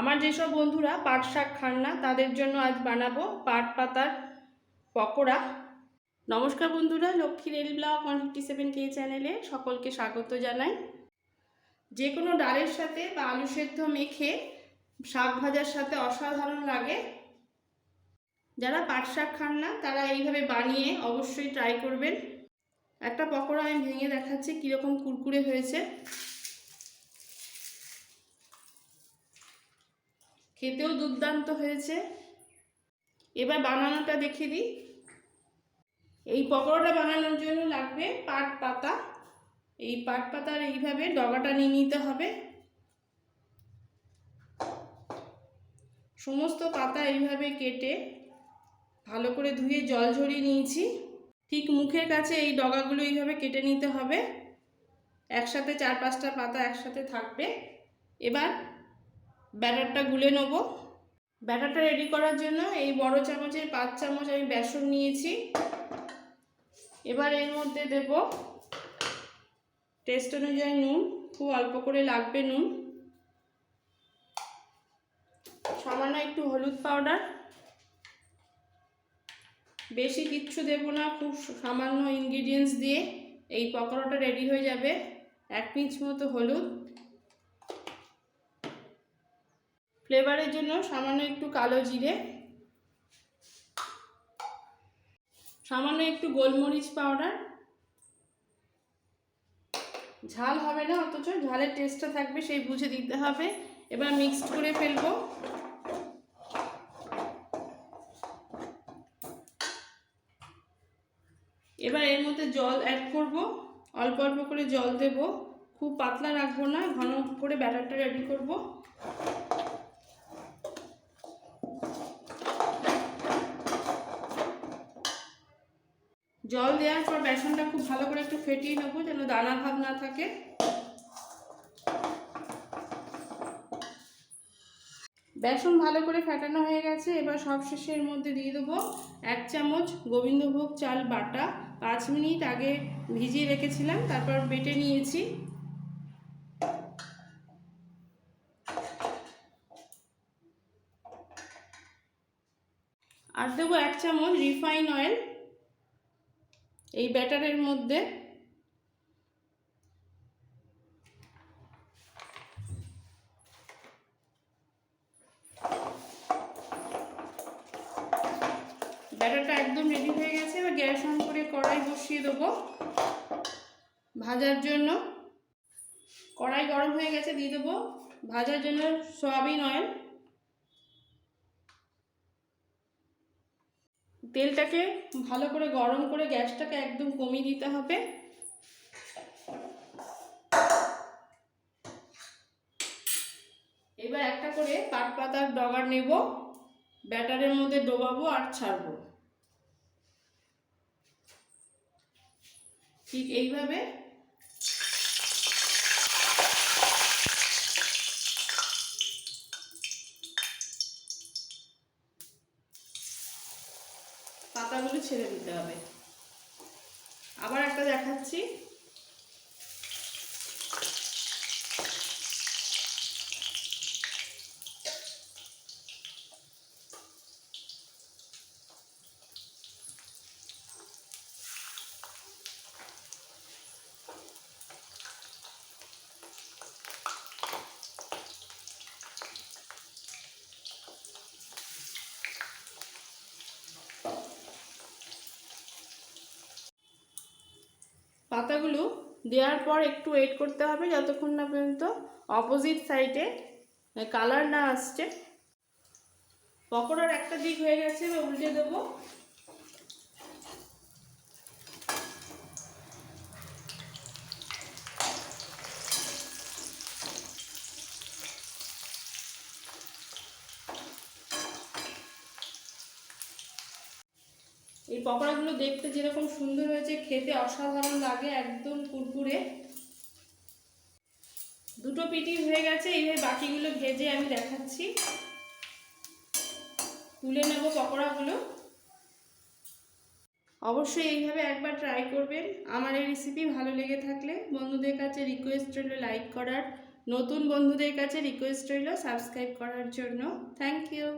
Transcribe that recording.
আমার যেসব বন্ধুরা পাট শাক খান না, তাদের জন্য আজ বানাবো পাট পাতার পকোড়া। নমস্কার বন্ধুরা, Lakshmi rail blog, one fifty seven কে চ্যানেলে সকলকে স্বাগত জানাই। যে কোনো ডালের সাথে বা আলু সেদ্ধ মেখে শাক ভাজার সাথে অসাধারণ লাগে। যারা পাট শাক খান না, তারা এইভাবে বানিয়ে অবশ্যই ট্রাই করবেন। একটা পকোড়া আমি ভেঙে দেখাচ্ছি, কীরকম কুরকুরে হয়েছে। খেতেও দুর্দান্ত হয়েছে। এবার বানানোটা দেখে দিই। এই পকোড়াটা বানানোর জন্য লাগবে পাট পাতা। এই পাট পাতার এইভাবে ডগাটা নিয়ে নিতে হবে। সমস্ত পাতা এইভাবে কেটে ভালো করে ধুয়ে জল ঝরিয়ে নিয়েছি। ঠিক মুখের কাছে এই ডগাগুলো এইভাবে কেটে নিতে হবে। একসাথে চার পাঁচটা পাতা একসাথে থাকবে। এবার ব্যাটারটা গুলে নেব। ব্যাটারটা রেডি করার জন্য এই বড় চামচের পাঁচ চামচ আমি বেসন নিয়েছি। এবার এর মধ্যে দেব টেস্ট অনুযায়ী নুন, খুব অল্প করে লাগবে নুন। সামান্য একটু হলুদ পাউডার বেশি কিচ্ছু দেব না, খুব সামান্য ইনগ্রিডিয়েন্টস দিয়ে এই পকোড়াটা রেডি হয়ে যাবে। এক পিঞ্চ মতো হলুদ। ফ্লেভারের জন্য সামান্য একটু কালো জিরে, সামান্য একটু গোলমরিচ পাউডার ঝাল হবে না, অথচ ঝালের টেস্টটা থাকবে, সেই বুঝে দিতে হবে। এবার মিক্সড করে ফেলব। এবার এর মধ্যে জল অ্যাড করব। অল্প অল্প করে জল দেব। খুব পাতলা রাখব না, ঘন করে ব্যাটারটা রেডি করব। জল দেওয়ার পর বেসনটা খুব ভালো করে একটু ফেটিয়ে নেব যেন দানা ভাব না থাকে। বেসন ভালো করে ফেটানো হয়ে গেছে, এবার সবশেষে এর মধ্যে দিয়ে দেবো এক চামচ গোবিন্দভোগ চাল বাটা। পাঁচ মিনিট আগে ভিজিয়ে রেখেছিলাম, তারপর বেটে নিয়েছি। আর দেবো এক চামচ রিফাইন অয়েল। এই ব্যাটারের মধ্যে ব্যাটারটা একদম রেডি হয়ে গেছে। এবার গ্যাস অন করে কড়াই বসিয়ে দেবো। ভাজার জন্য কড়াই গরম হয়ে গেছে, দিয়ে দেবো। ভাজার জন্য সয়াবিন অয়েল তেলটাকে ভালো করে গরম করে গ্যাসটাকে একদম কমিয়ে দিতে হবে। এবার একটা করে কাঠপাতার ডগা নেব, ব্যাটারের মধ্যে ডোবাবো আর ছাড়বো। ঠিক এইভাবে পাতাগুলো ছেড়ে দিতে হবে। আবার একটা দেখাচ্ছি। পাতাগুলো দেওয়ার পর একটু ওয়েট করতে হবে যতক্ষণ না পর্যন্ত অপোজিট সাইডে কালার না আসছে। পকোড়ার একটা দিক হয়ে গেছে উল্টে দেবো। এই পকোড়াগুলো দেখতে যেরকম সুন্দর হয়েছে, খেতে অসাধারণ লাগে একদম কুরকুরে। দুটো পিটি হয়ে গেছে এইভাবে বাকিগুলো ভেজে আমি দেখাচ্ছি। তুলে নেব পকোড়াগুলো। অবশ্যই এইভাবে একবার ট্রাই করবেন। আমার এই রেসিপি ভালো লেগে থাকলে বন্ধুদের কাছে রিকোয়েস্ট রইল লাইক করার। নতুন বন্ধুদের কাছে রিকোয়েস্ট রইল সাবস্ক্রাইব করার জন্য। Thank you